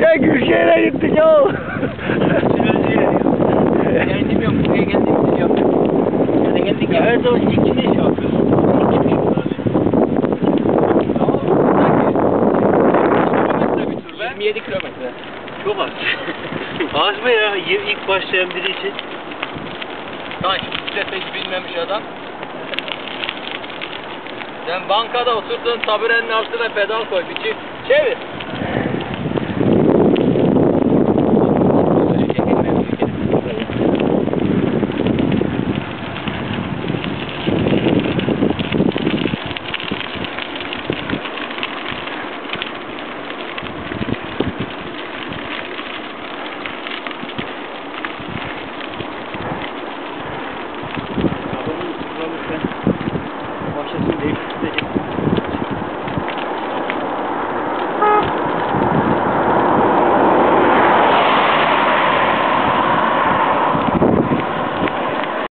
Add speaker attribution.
Speaker 1: ya Gülşehir'e gittik ya.
Speaker 2: Yani bilmiyorum buraya geldiğimiz yok. Yani geldik ya her zaman ikili iş yapıyoruz. 27 kilometre.
Speaker 3: Çok az. az mı ya? İlk başlayan biri için.
Speaker 2: Sanki bisiklete hiç binmemiş adam. Sen bankada oturdun taburenin altına pedal koy bir çift çevir.
Speaker 1: They, they